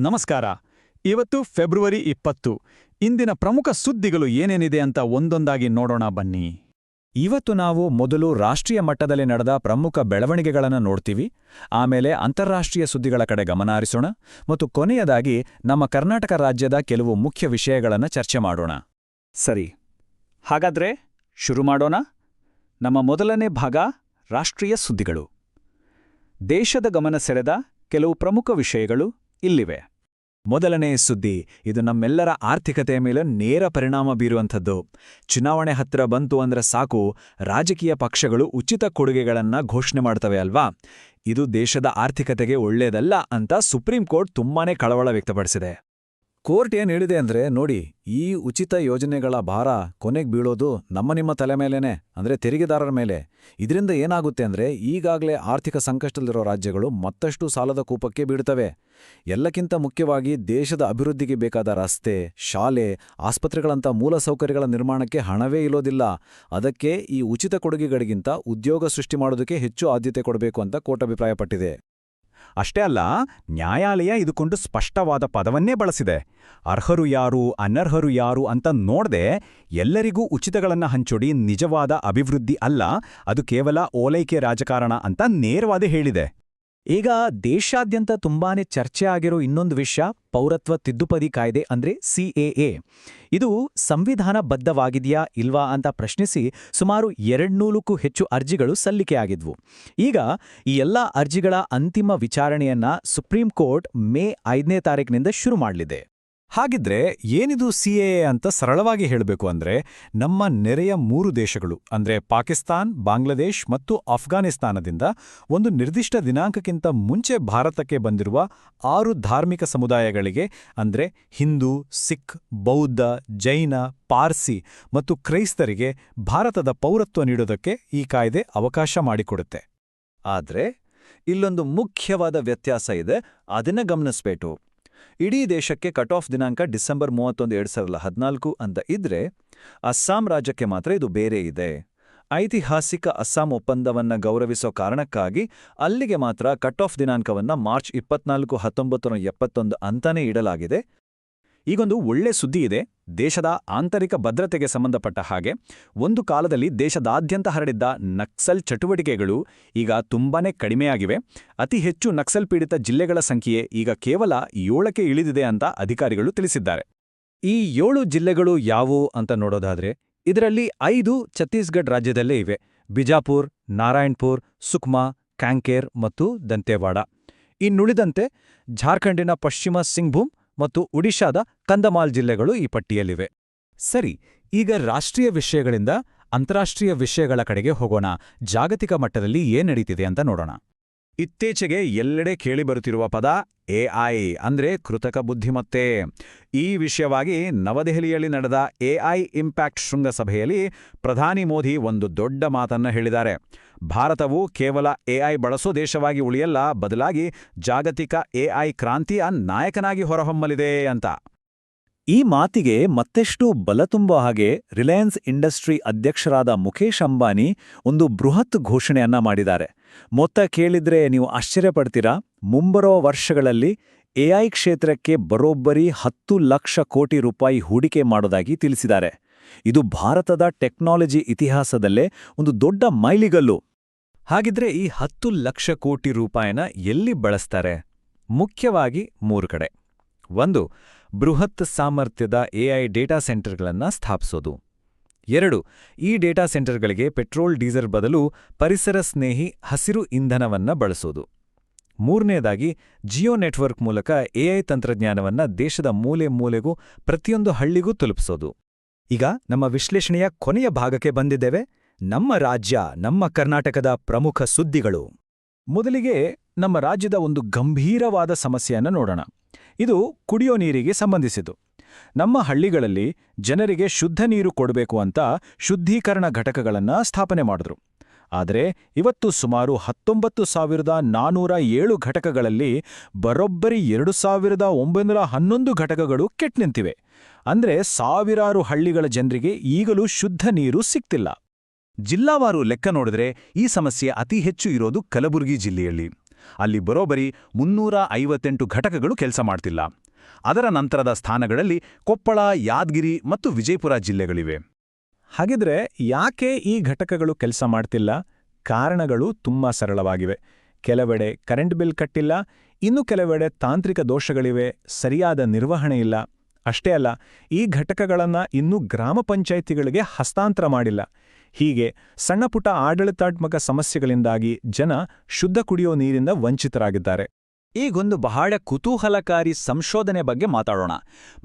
ನಮಸ್ಕಾರ. ಇವತ್ತು ಫೆಬ್ರವರಿ ಇಪ್ಪತ್ತು. ಇಂದಿನ ಪ್ರಮುಖ ಸುದ್ದಿಗಳು ಏನೇನಿದೆ ಅಂತ ಒಂದೊಂದಾಗಿ ನೋಡೋಣ ಬನ್ನಿ. ಇವತ್ತು ನಾವು ಮೊದಲು ರಾಷ್ಟ್ರೀಯ ಮಟ್ಟದಲ್ಲಿ ನಡೆದ ಪ್ರಮುಖ ಬೆಳವಣಿಗೆಗಳನ್ನು ನೋಡ್ತೀವಿ. ಆಮೇಲೆ ಅಂತಾರಾಷ್ಟ್ರೀಯ ಸುದ್ದಿಗಳ ಕಡೆ ಗಮನ ಹರಿಸೋಣ. ಮತ್ತು ಕೊನೆಯದಾಗಿ ನಮ್ಮ ಕರ್ನಾಟಕ ರಾಜ್ಯದ ಕೆಲವು ಮುಖ್ಯ ವಿಷಯಗಳನ್ನು ಚರ್ಚೆ ಮಾಡೋಣ. ಸರಿ. ಹಾಗಾದ್ರೆ ಶುರು ಮಾಡೋಣ. ನಮ್ಮ ಮೊದಲನೇ ಭಾಗ ರಾಷ್ಟ್ರೀಯ ಸುದ್ದಿಗಳು. ದೇಶದ ಗಮನ ಸೆಳೆದ ಕೆಲವು ಪ್ರಮುಖ ವಿಷಯಗಳು ಇಲ್ಲಿವೆ. ಮೊದಲನೇ ಸುದ್ದಿ, ಇದು ನಮ್ಮೆಲ್ಲರ ಆರ್ಥಿಕತೆಯ ಮೇಲೆ ನೇರ ಪರಿಣಾಮ ಬೀರುವಂಥದ್ದು. ಚುನಾವಣೆ ಹತ್ತಿರ ಬಂತು ಅಂದ್ರೆ ಸಾಕು, ರಾಜಕೀಯ ಪಕ್ಷಗಳು ಉಚಿತ ಕೊಡುಗೆಗಳನ್ನ ಘೋಷಣೆ ಮಾಡ್ತವೆ ಅಲ್ವಾ? ಇದು ದೇಶದ ಆರ್ಥಿಕತೆಗೆ ಒಳ್ಳೆಯದಲ್ಲ ಅಂತ ಸುಪ್ರೀಂ ಕೋರ್ಟ್ ತುಂಬಾನೇ ಕಳವಳ ವ್ಯಕ್ತಪಡಿಸಿದೆ. ಕೋರ್ಟ್ ಏನ್ ಹೇಳಿದೆ ಅಂದ್ರೆ, ನೋಡಿ, ಈ ಉಚಿತ ಯೋಜನೆಗಳ ಭಾರ ಕೊನೆಗೆ ಬೀಳೋದು ನಮ್ಮ ನಿಮ್ಮ ತಲೆ ಮೇಲೇನೆ, ಅಂದ್ರೆ ತೆರಿಗೆದಾರರ ಮೇಲೆ. ಇದರಿಂದ ಏನಾಗುತ್ತೆ ಅಂದ್ರೆ, ಈಗಾಗಲೇ ಆರ್ಥಿಕ ಸಂಕಷ್ಟದಲ್ಲಿರೋ ರಾಜ್ಯಗಳು ಮತ್ತಷ್ಟು ಸಾಲದ ಕೂಪಕ್ಕೆ ಬೀಳ್ತವೆ. ಎಲ್ಲಕ್ಕಿಂತ ಮುಖ್ಯವಾಗಿ ದೇಶದ ಅಭಿವೃದ್ಧಿಗೆ ಬೇಕಾದ ರಸ್ತೆ, ಶಾಲೆ, ಆಸ್ಪತ್ರೆಗಳಂಥ ಮೂಲಸೌಕರ್ಯಗಳ ನಿರ್ಮಾಣಕ್ಕೆ ಹಣವೇ ಇಲ್ಲೋದಿಲ್ಲ. ಅದಕ್ಕೆ ಈ ಉಚಿತ ಕೊಡುಗೆಗಳಿಗಿಂತ ಉದ್ಯೋಗ ಸೃಷ್ಟಿ ಮಾಡೋದಕ್ಕೆ ಹೆಚ್ಚು ಆದ್ಯತೆ ಕೊಡಬೇಕು ಅಂತ ಕೋರ್ಟ್ ಅಭಿಪ್ರಾಯಪಟ್ಟಿದೆ. ಅಷ್ಟೇ ಅಲ್ಲ, ನ್ಯಾಯಾಲಯ ಇದುಕೊಂಡು ಸ್ಪಷ್ಟವಾದ ಪದವನ್ನೇ ಬಳಸಿದೆ. ಅರ್ಹರು ಯಾರು, ಅನರ್ಹರು ಯಾರು ಅಂತ ನೋಡದೆ ಎಲ್ಲರಿಗೂ ಉಚಿತಗಳನ್ನು ಹಂಚೊಡಿ ನಿಜವಾದ ಅಭಿವೃದ್ಧಿ ಅಲ್ಲ, ಅದು ಕೇವಲ ಓಲೈಕೆ ರಾಜಕಾರಣ ಅಂತ ನೇರವಾದೇ ಹೇಳಿದೆ. ಈಗ ದೇಶಾದ್ಯಂತ ತುಂಬಾನೇ ಚರ್ಚೆ ಆಗಿರೋ ಇನ್ನೊಂದು ವಿಷಯ ಪೌರತ್ವ ತಿದ್ದುಪಡಿ ಕಾಯ್ದೆ ಅಂದ್ರೆ ಸಿಎಎ ಇದು ಸಂವಿಧಾನಬದ್ಧವಾಗಿದೆಯಾ ಇಲ್ವಾ ಅಂತ ಪ್ರಶ್ನಿಸಿ ಸುಮಾರು ಎರಡ್ನೂರಕ್ಕೂ ಹೆಚ್ಚು ಅರ್ಜಿಗಳು ಸಲ್ಲಿಕೆಯಾಗಿದ್ವು ಈಗ ಈ ಎಲ್ಲ ಅರ್ಜಿಗಳ ಅಂತಿಮ ವಿಚಾರಣೆಯನ್ನ ಸುಪ್ರೀಂ ಕೋರ್ಟ್ ಮೇ ಐದನೇ ತಾರೀಕಿನಿಂದ ಶುರು ಮಾಡಲಿದೆ. ಹಾಗಿದ್ರೆ ಏನಿದು ಸಿಎಎ ಅಂತ ಸರಳವಾಗಿ ಹೇಳಬೇಕು ಅಂದ್ರೆ ನಮ್ಮ ನೆರೆಯ ಮೂರು ದೇಶಗಳು, ಅಂದ್ರೆ ಪಾಕಿಸ್ತಾನ್, ಬಾಂಗ್ಲಾದೇಶ್ ಮತ್ತು ಅಫ್ಘಾನಿಸ್ತಾನದಿಂದ ಒಂದು ನಿರ್ದಿಷ್ಟ ದಿನಾಂಕಕ್ಕಿಂತ ಮುಂಚೆ ಭಾರತಕ್ಕೆ ಬಂದಿರುವ ಆರು ಧಾರ್ಮಿಕ ಸಮುದಾಯಗಳಿಗೆ, ಅಂದ್ರೆ ಹಿಂದೂ, ಸಿಖ್, ಬೌದ್ಧ, ಜೈನ, ಪಾರ್ಸಿ ಮತ್ತು ಕ್ರೈಸ್ತರಿಗೆ ಭಾರತದ ಪೌರತ್ವ ನೀಡೋದಕ್ಕೆ ಈ ಕಾಯ್ದೆ ಅವಕಾಶ ಮಾಡಿಕೊಡುತ್ತೆ. ಆದ್ರೆ ಇಲ್ಲೊಂದು ಮುಖ್ಯವಾದ ವ್ಯತ್ಯಾಸ ಇದೆ, ಅದನ್ನ ಗಮನಿಸ್ಬೇಕು. ಇಡೀ ದೇಶಕ್ಕೆ ಕಟ್ ಆಫ್ ದಿನಾಂಕ ಡಿಸೆಂಬರ್ ಮೂವತ್ತೊಂದು, ಎರಡು ಸಾವಿರದ ಹದಿನಾಲ್ಕು ಅಂತ ಇದ್ರೆ, ಅಸ್ಸಾಂ ರಾಜ್ಯಕ್ಕೆ ಮಾತ್ರ ಇದು ಬೇರೆ ಇದೆ. ಐತಿಹಾಸಿಕ ಅಸ್ಸಾಂ ಒಪ್ಪಂದವನ್ನ ಗೌರವಿಸೋ ಕಾರಣಕ್ಕಾಗಿ ಅಲ್ಲಿಗೆ ಮಾತ್ರ ಕಟ್ ಆಫ್ ದಿನಾಂಕವನ್ನ ಮಾರ್ಚ್ ಇಪ್ಪತ್ನಾಲ್ಕು ಹತ್ತೊಂಬತ್ತು ಎಪ್ಪತ್ತೊಂದು ಅಂತಾನೇ ಇಡಲಾಗಿದೆ. ಈಗೊಂದು ಒಳ್ಳೆ ಸುದ್ದಿ ಇದೆ. ದೇಶದ ಆಂತರಿಕ ಭದ್ರತೆಗೆ ಸಂಬಂಧಪಟ್ಟ ಹಾಗೆ ಒಂದು ಕಾಲದಲ್ಲಿ ದೇಶದಾದ್ಯಂತ ಹರಡಿದ್ದ ನಕ್ಸಲ್ ಚಟುವಟಿಕೆಗಳು ಈಗ ತುಂಬಾನೇ ಕಡಿಮೆಯಾಗಿವೆ. ಅತಿ ಹೆಚ್ಚು ನಕ್ಸಲ್ ಪೀಡಿತ ಜಿಲ್ಲೆಗಳ ಸಂಖ್ಯೆ ಈಗ ಕೇವಲ ಏಳಕ್ಕೆ ಇಳಿದಿದೆ ಅಂತ ಅಧಿಕಾರಿಗಳು ತಿಳಿಸಿದ್ದಾರೆ. ಈ ಏಳು ಜಿಲ್ಲೆಗಳು ಯಾವುವು ಅಂತ ನೋಡೋದಾದ್ರೆ ಇದರಲ್ಲಿ ಐದು ಛತ್ತೀಸ್ಗಢ್ ರಾಜ್ಯದಲ್ಲೇ ಇವೆ. ಬಿಜಾಪುರ್, ನಾರಾಯಣ್ಪುರ್, ಸುಕ್ಮಾ ಕ್ಯಾಂಕೇರ್ ಮತ್ತು ದಂತೇವಾಡ. ಇನ್ನುಳಿದಂತೆ ಜಾರ್ಖಂಡಿನ ಪಶ್ಚಿಮ ಸಿಂಗ್ಭೂಮ್ ಮತ್ತು ಒಡಿಶಾದ ಕಂದಮಾಲ್ ಜಿಲ್ಲೆಗಳು ಈ ಪಟ್ಟಿಯಲ್ಲಿವೆ. ಸರಿ, ಈಗ ರಾಷ್ಟ್ರೀಯ ವಿಷಯಗಳಿಂದ ಅಂತಾರಾಷ್ಟ್ರೀಯ ವಿಷಯಗಳ ಕಡೆಗೆ ಹೋಗೋಣ. ಜಾಗತಿಕ ಮಟ್ಟದಲ್ಲಿ ಏನ್ ನಡೀತಿದೆ ಅಂತ ನೋಡೋಣ. ಇತ್ತೀಚೆಗೆ ಎಲ್ಲೆಡೆ ಕೇಳಿಬರುತ್ತಿರುವ ಪದ ಎಐ ಅಂದ್ರೆ ಕೃತಕ ಬುದ್ಧಿಮತ್ತೆ. ಈ ವಿಷಯವಾಗಿ ನವದೆಹಲಿಯಲ್ಲಿ ನಡೆದ ಎಐ ಇಂಪ್ಯಾಕ್ಟ್ ಶೃಂಗಸಭೆಯಲ್ಲಿ ಪ್ರಧಾನಿ ಮೋದಿ ಒಂದು ದೊಡ್ಡ ಮಾತನ್ನ ಹೇಳಿದ್ದಾರೆ. ಭಾರತವು ಕೇವಲ ಎಐ ಬಳಸೋ ದೇಶವಾಗಿ ಉಳಿಯಲ್ಲ, ಬದಲಾಗಿ ಜಾಗತಿಕ ಎಐ ಕ್ರಾಂತಿಯ ನಾಯಕನಾಗಿ ಹೊರಹೊಮ್ಮಲಿದೆ ಅಂತ. ಈ ಮಾತಿಗೆ ಮತ್ತೆಷ್ಟು ಬಲ ತುಂಬೋ ಹಾಗೆ ರಿಲಯನ್ಸ್ ಇಂಡಸ್ಟ್ರಿ ಅಧ್ಯಕ್ಷರಾದ ಮುಖೇಶ್ ಅಂಬಾನಿ ಒಂದು ಬೃಹತ್ ಘೋಷಣೆಯನ್ನ ಮಾಡಿದ್ದಾರೆ. ಮೊತ್ತ ಕೇಳಿದ್ರೆ ನೀವು ಆಶ್ಚರ್ಯಪಡ್ತೀರಾ? ಮುಂಬರುವ ವರ್ಷಗಳಲ್ಲಿ ಎಐ ಕ್ಷೇತ್ರಕ್ಕೆ ಬರೋಬ್ಬರಿ ಹತ್ತು ಲಕ್ಷ ಕೋಟಿ ರೂಪಾಯಿ ಹೂಡಿಕೆ ಮಾಡೋದಾಗಿ ತಿಳಿಸಿದ್ದಾರೆ. ಇದು ಭಾರತದ ಟೆಕ್ನಾಲಜಿ ಇತಿಹಾಸದಲ್ಲೇ ಒಂದು ದೊಡ್ಡ ಮೈಲಿಗಲ್ಲು. ಹಾಗಿದ್ರೆ ಈ ಹತ್ತು ಲಕ್ಷ ಕೋಟಿ ರೂಪಾಯಿನ ಎಲ್ಲಿ ಬಳಸ್ತಾರೆ? ಮುಖ್ಯವಾಗಿ ಮೂರು ಕಡೆ. ಒಂದು, ಬೃಹತ್ ಸಾಮರ್ಥ್ಯದ ಎಐ ಡೇಟಾ ಸೆಂಟರ್ಗಳನ್ನು ಸ್ಥಾಪಿಸೋದು. ಎರಡು, ಈ ಡೇಟಾ ಸೆಂಟರ್ಗಳಿಗೆ ಪೆಟ್ರೋಲ್, ಡೀಸೆಲ್ ಬದಲು ಪರಿಸರ ಸ್ನೇಹಿ ಹಸಿರು ಇಂಧನವನ್ನ ಬಳಸೋದು. ಮೂರನೆಯದಾಗಿ ಜಿಯೋ ನೆಟ್ವರ್ಕ್ ಮೂಲಕ ಎಐ ತಂತ್ರಜ್ಞಾನವನ್ನ ದೇಶದ ಮೂಲೆ ಮೂಲೆಗೂ ಪ್ರತಿಯೊಂದು ಹಳ್ಳಿಗೂ ತಲುಪಿಸೋದು. ಈಗ ನಮ್ಮ ವಿಶ್ಲೇಷಣೆಯ ಕೊನೆಯ ಭಾಗಕ್ಕೆ ಬಂದಿದ್ದೇವೆ. ನಮ್ಮ ರಾಜ್ಯ, ನಮ್ಮ ಕರ್ನಾಟಕದ ಪ್ರಮುಖ ಸುದ್ದಿಗಳು. ಮೊದಲಿಗೆ ನಮ್ಮ ರಾಜ್ಯದ ಒಂದು ಗಂಭೀರವಾದ ಸಮಸ್ಯೆಯನ್ನು ನೋಡೋಣ. ಇದು ಕುಡಿಯೋ ನೀರಿಗೆ ಸಂಬಂಧಿಸಿತು ನಮ್ಮ ಹಳ್ಳಿಗಳಲ್ಲಿ ಜನರಿಗೆ ಶುದ್ಧ ನೀರು ಕೊಡಬೇಕು ಅಂತ ಶುದ್ಧೀಕರಣ ಘಟಕಗಳನ್ನು ಸ್ಥಾಪನೆ ಮಾಡಿದ್ರು. ಆದರೆ ಇವತ್ತು ಸುಮಾರು ಹತ್ತೊಂಬತ್ತು ಸಾವಿರದ ನಾನೂರ ಏಳು ಘಟಕಗಳಲ್ಲಿ ಬರೋಬ್ಬರಿ ಎರಡು ಸಾವಿರದ ಒಂಬೈನೂರ ಹನ್ನೊಂದು ಘಟಕಗಳು ಕೆಟ್ ನಿಂತಿವೆ. ಅಂದ್ರೆ ಸಾವಿರಾರು ಹಳ್ಳಿಗಳ ಜನರಿಗೆ ಈಗಲೂ ಶುದ್ಧ ನೀರು ಸಿಗ್ತಿಲ್ಲ. ಜಿಲ್ಲಾವಾರು ಲೆಕ್ಕ ನೋಡಿದ್ರೆ ಈ ಸಮಸ್ಯೆ ಅತಿ ಹೆಚ್ಚು ಇರೋದು ಕಲಬುರಗಿ ಜಿಲ್ಲೆಯಲ್ಲಿ. ಅಲ್ಲಿ ಬರೋಬರಿ ಮುನ್ನೂರ ಐವತ್ತೆಂಟು ಘಟಕಗಳು ಕೆಲಸ ಮಾಡ್ತಿಲ್ಲ. ಅದರ ನಂತರದ ಸ್ಥಾನಗಳಲ್ಲಿ ಕೊಪ್ಪಳ, ಯಾದಗಿರಿ ಮತ್ತು ವಿಜಯಪುರ ಜಿಲ್ಲೆಗಳಿವೆ. ಹಾಗಿದ್ರೆ ಯಾಕೆ ಈ ಘಟಕಗಳು ಕೆಲಸ ಮಾಡ್ತಿಲ್ಲ? ಕಾರಣಗಳು ತುಂಬಾ ಸರಳವಾಗಿವೆ. ಕೆಲವೆಡೆ ಕರೆಂಟ್ ಬಿಲ್ ಕಟ್ಟಿಲ್ಲ, ಇನ್ನು ಕೆಲವೆಡೆ ತಾಂತ್ರಿಕ ದೋಷಗಳಿವೆ, ಸರಿಯಾದ ನಿರ್ವಹಣೆ ಇಲ್ಲ. ಅಷ್ಟೇ ಅಲ್ಲ, ಈ ಘಟಕಗಳನ್ನು ಇನ್ನೂ ಗ್ರಾಮ ಪಂಚಾಯಿತಿಗಳಿಗೆ ಹಸ್ತಾಂತರ ಮಾಡಿಲ್ಲ. ಹೀಗೆ ಸಣ್ಣಪುಟ್ಟ ಆಡಳಿತಾತ್ಮಕ ಸಮಸ್ಯೆಗಳಿಂದಾಗಿ ಜನ ಶುದ್ಧ ಕುಡಿಯೋ ನೀರಿಂದ ವಂಚಿತರಾಗಿದ್ದಾರೆ. ಈಗೊಂದು ಬಹಳ ಕುತೂಹಲಕಾರಿ ಸಂಶೋಧನೆ ಬಗ್ಗೆ ಮಾತಾಡೋಣ.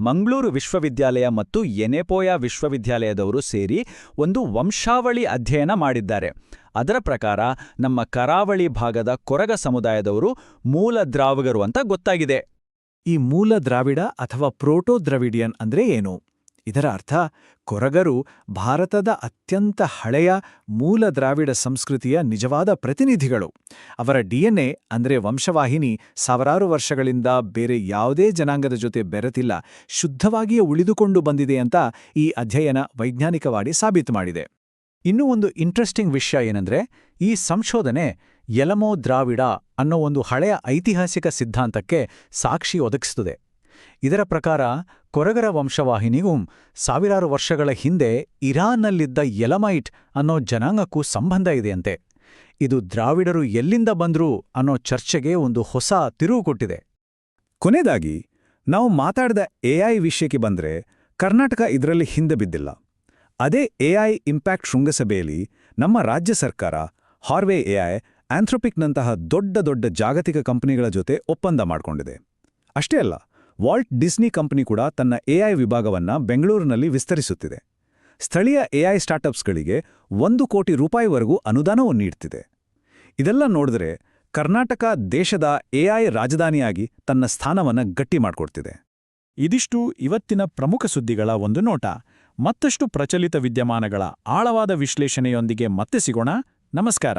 ಮಂಗಳೂರು ವಿಶ್ವವಿದ್ಯಾಲಯ ಮತ್ತು ಎನೆಪೋಯ ವಿಶ್ವವಿದ್ಯಾಲಯದವರು ಸೇರಿ ಒಂದು ವಂಶಾವಳಿ ಅಧ್ಯಯನ ಮಾಡಿದ್ದಾರೆ. ಅದರ ಪ್ರಕಾರ, ನಮ್ಮ ಕರಾವಳಿ ಭಾಗದ ಕೊರಗ ಸಮುದಾಯದವರು ಮೂಲ ದ್ರಾವಿಗರು ಅಂತ ಗೊತ್ತಾಗಿದೆ. ಈ ಮೂಲ ದ್ರಾವಿಡ ಅಥವಾ ಪ್ರೋಟೋ ದ್ರವಿಡಿಯನ್ ಅಂದ್ರೆ ಏನು? ಇದರ ಅರ್ಥ ಕೊರಗರು ಭಾರತದ ಅತ್ಯಂತ ಹಳೆಯ ಮೂಲ ದ್ರಾವಿಡ ಸಂಸ್ಕೃತಿಯ ನಿಜವಾದ ಪ್ರತಿನಿಧಿಗಳು. ಅವರ ಡಿಎನ್ಎ ಅಂದರೆ ವಂಶವಾಹಿನಿ ಸಾವಿರಾರು ವರ್ಷಗಳಿಂದ ಬೇರೆ ಯಾವುದೇ ಜನಾಂಗದ ಜೊತೆ ಬೆರೆತಿಲ್ಲ, ಶುದ್ಧವಾಗಿಯೇ ಉಳಿದುಕೊಂಡು ಬಂದಿದೆ ಅಂತ ಈ ಅಧ್ಯಯನ ವೈಜ್ಞಾನಿಕವಾಗಿ ಸಾಬೀತು ಮಾಡಿದೆ. ಇನ್ನೂ ಒಂದು ಇಂಟ್ರೆಸ್ಟಿಂಗ್ ವಿಷಯ ಏನಂದ್ರೆ, ಈ ಸಂಶೋಧನೆ ಎಲಮೋ ದ್ರಾವಿಡ ಅನ್ನೋ ಒಂದು ಹಳೆಯ ಐತಿಹಾಸಿಕ ಸಿದ್ಧಾಂತಕ್ಕೆ ಸಾಕ್ಷಿ ಒದಗಿಸುತ್ತದೆ. ಇದರ ಪ್ರಕಾರ ಕೊರಗರ ವಂಶವಾಹಿನಿಗೂ ಸಾವಿರಾರು ವರ್ಷಗಳ ಹಿಂದೆ ಇರಾನ್ನಲ್ಲಿದ್ದ ಎಲಮೈಟ್ ಅನ್ನೋ ಜನಾಂಗಕ್ಕೂ ಸಂಬಂಧ ಇದೆಯಂತೆ. ಇದು ದ್ರಾವಿಡರು ಎಲ್ಲಿಂದ ಬಂದ್ರು ಅನ್ನೋ ಚರ್ಚೆಗೆ ಒಂದು ಹೊಸ ತಿರುವು ಕೊಟ್ಟಿದೆ. ಕೊನೆಯದಾಗಿ, ನಾವು ಮಾತಾಡಿದ ಎಐ ವಿಷಯಕ್ಕೆ ಬಂದ್ರೆ ಕರ್ನಾಟಕ ಇದರಲ್ಲಿ ಹಿಂದೆ ಬಿದ್ದಿಲ್ಲ. ಅದೇ ಎಐ ಇಂಪ್ಯಾಕ್ಟ್ ಶೃಂಗಸಭೆಯಲ್ಲಿ ನಮ್ಮ ರಾಜ್ಯ ಸರ್ಕಾರ, ಹಾರ್ವೆ ಎಐ ಆಂಥ್ರೋಪಿಕ್ನಂತಹ ದೊಡ್ಡ ದೊಡ್ಡ ಜಾಗತಿಕ ಕಂಪನಿಗಳ ಜೊತೆ ಒಪ್ಪಂದ ಮಾಡಿಕೊಂಡಿದೆ. ಅಷ್ಟೇ ಅಲ್ಲ ವಾಲ್ಟ್ ಡಿಸ್ನಿ ಕಂಪನಿ ಕೂಡ ತನ್ನ ಎಐ ವಿಭಾಗವನ್ನ ಬೆಂಗಳೂರಿನಲ್ಲಿ ವಿಸ್ತರಿಸುತ್ತಿದೆ. ಸ್ಥಳೀಯ ಎಐ ಸ್ಟಾರ್ಟಪ್ಸ್ಗಳಿಗೆ ಒಂದು ಕೋಟಿ ರೂಪಾಯಿವರೆಗೂ ಅನುದಾನವನ್ನು ನೀಡ್ತಿದೆ. ಇದೆಲ್ಲ ನೋಡಿದ್ರೆ ಕರ್ನಾಟಕ ದೇಶದ ಎಐ ರಾಜಧಾನಿಯಾಗಿ ತನ್ನ ಸ್ಥಾನವನ್ನು ಗಟ್ಟಿ ಮಾಡಿಕೊಡ್ತಿದೆ. ಇದಿಷ್ಟು ಇವತ್ತಿನ ಪ್ರಮುಖ ಸುದ್ದಿಗಳ ಒಂದು ನೋಟ. ಮತ್ತಷ್ಟು ಪ್ರಚಲಿತ ವಿದ್ಯಮಾನಗಳ ಆಳವಾದ ವಿಶ್ಲೇಷಣೆಯೊಂದಿಗೆ ಮತ್ತೆ ಸಿಗೋಣ. ನಮಸ್ಕಾರ.